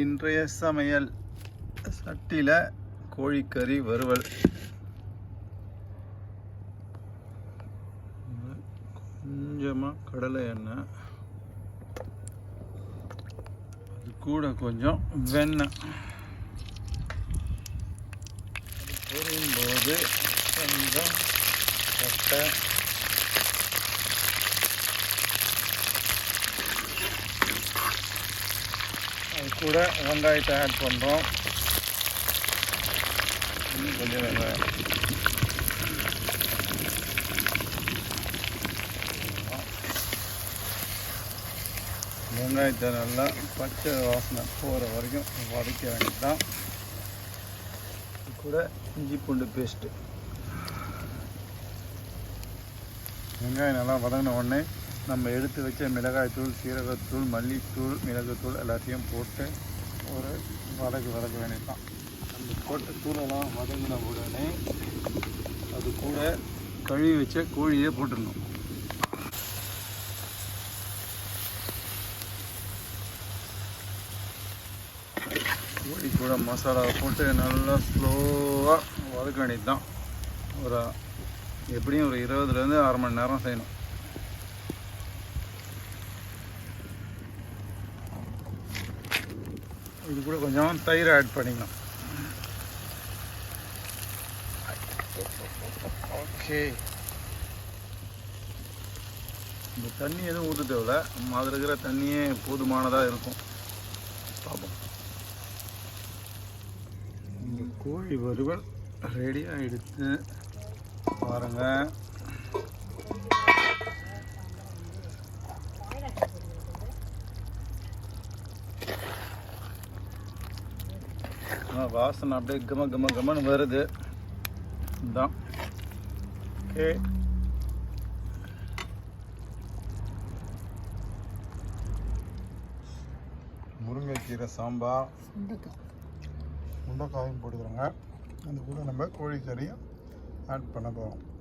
இன்றைய சமையல். சட்டியில் கோழிக்கறி வறுவல். கொஞ்சமாக கடலை எண்ணெய். அது கூட கொஞ்சம் வெண்ணெய். அது பொரியும் போது கொஞ்சம் சட்டை அது கூட வெங்காயத்தை ஆட் பண்ணுறோம் இன்னும் கொஞ்சம் வெங்காயம். வெங்காயத்தை நல்லா பச்சை வாசனை போகிற வரைக்கும் வதக்க வேண்டியதுதான். இது கூட இஞ்சி பூண்டு பேஸ்ட்டு வெங்காயம் நல்லா வதங்கின உடனே நம்ம எடுத்து வச்ச மிளகாய்த்தூள் சீரகத்தூள் மல்லித்தூள் மிளகுத்தூள் எல்லாத்தையும் போட்டு ஒரு வதக்கு வதக்க வேண்டியதுதான். அந்த போட்ட தூளெல்லாம் வதங்கின உடனே அது கூட கழுவி வச்ச கோழியே போட்டுடணும். கோழி கூட மசாலாவை போட்டு நல்லா ஸ்லோவாக வதக்க வேண்டியது தான் ஒரு எப்படியும் ஒரு இருபதுலேருந்து அரை மணி நேரம் செய்யணும். இது கூட கொஞ்சம் தயிர் ஆட் பண்ணிக்கலாம் ஓகே இந்த தண்ணி எதுவும் ஊற்ற தேவையில்ல. நம்ம அதில் இருக்கிற தண்ணியே போதுமானதாக இருக்கும். பார்ப்போம் இந்த கோழி வறுவல் ரெடியாக எடுத்து பாருங்கள் வாசனை அப்படியே கம கம கமன்னு வருது. இதுதான் ஓகே. முருங்கைக்கீரை சாம்பார். முண்டைக்காயும் போட்டுக்கிறோங்க. அந்த கூட நம்ம கோழிக்கறியும் ஆட் பண்ண போகிறோம்